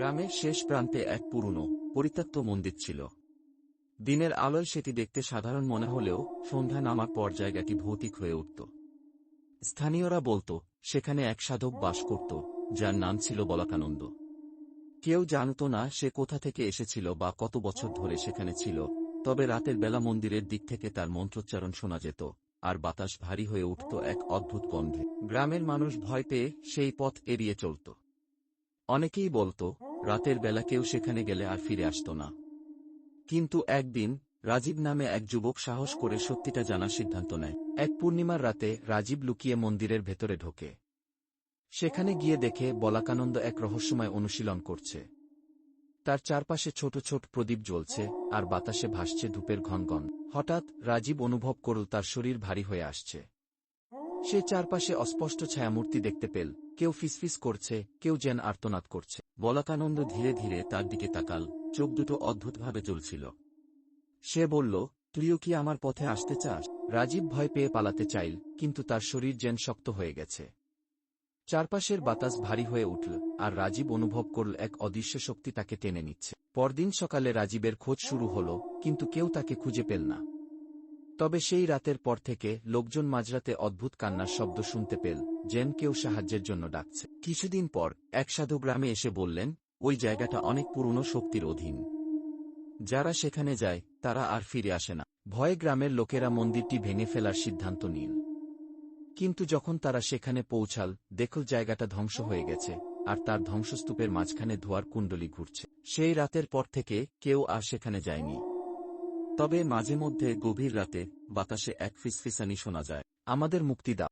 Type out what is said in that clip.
গ্রামের শেষ প্রান্তে এক পুরনো, পরিত্যক্ত মন্দির ছিল। দিনের আলোয় সেটি দেখতে সাধারণ মনে হলেও সন্ধ্যা নামার পর জায়গাটি ভৌতিক হয়ে উঠত। স্থানীয়রা বলতো, সেখানে এক সাধক বাস করত, যার নাম ছিল বলাকানন্দ। কেউ জানত না সে কোথা থেকে এসেছিল বা কত বছর ধরে সেখানে ছিল, তবে রাতের বেলা মন্দিরের দিক থেকে তার মন্ত্রোচ্চারণ শোনা যেত, আর বাতাস ভারী হয়ে উঠত এক অদ্ভুত গন্ধে। গ্রামের মানুষ ভয় পেয়ে সেই পথ এড়িয়ে চলত। অনেকেই বলতো রাতের বেলা কেউ সেখানে গেলে আর ফিরে আসত না। কিন্তু একদিন, রাজীব নামে এক যুবক সাহস করে সত্যিটা জানার সিদ্ধান্ত নেয়। এক পূর্ণিমার রাতে, রাজীব লুকিয়ে মন্দিরের ভেতরে ঢোকে। সেখানে গিয়ে দেখে বলাকানন্দ এক রহস্যময় অনুশীলন করছে। তার চারপাশে ছোট ছোট প্রদীপ জ্বলছে, আর বাতাসে ভাসছে ধূপের ঘনঘন। হঠাৎ, রাজীব অনুভব করল তার শরীর ভারী হয়ে আসছে। সে চারপাশে অস্পষ্ট ছায়ামূর্তি দেখতে পেল। কেউ ফিসফিস করছে, কেউ যেন আর্তনাদ করছে। বলাকানন্দ ধীরে ধীরে তার দিকে তাকাল, চোখ দুটো অদ্ভুতভাবে জ্বলছিল। সে বলল, তুইও কি আমার পথে আসতে চাস? রাজীব ভয় পেয়ে পালাতে চাইল, কিন্তু তার শরীর যেন শক্ত হয়ে গেছে। চারপাশের বাতাস ভারী হয়ে উঠল, আর রাজীব অনুভব করল এক অদৃশ্য শক্তি তাকে টেনে নিচ্ছে। পরদিন সকালে রাজীবের খোঁজ শুরু হল, কিন্তু কেউ তাকে খুঁজে পেল না। তবে সেই রাতের পর থেকে লোকজন মাঝরাতে অদ্ভুত কান্নার শব্দ শুনতে পেল, যেন কেউ সাহায্যের জন্য ডাকছে। কিছুদিন পর, এক সাধু গ্রামে এসে বললেন, ওই জায়গাটা অনেক পুরনো শক্তির অধীন। যারা সেখানে যায়, তারা আর ফিরে আসে না। ভয়ে গ্রামের লোকেরা মন্দিরটি ভেঙে ফেলার সিদ্ধান্ত নিল। কিন্তু যখন তারা সেখানে পৌঁছাল, দেখল জায়গাটা ধ্বংস হয়ে গেছে, আর তার ধ্বংসস্তূপের মাঝখানে ধোয়ার কুণ্ডলি ঘুরছে। সেই রাতের পর থেকে কেউ আর সেখানে যায়নি। তবে মাঝে মধ্যে গভীর রাতে বাতাসে এক ফিসফিসানি শোনা যায়। আমাদের মুক্তি দাও।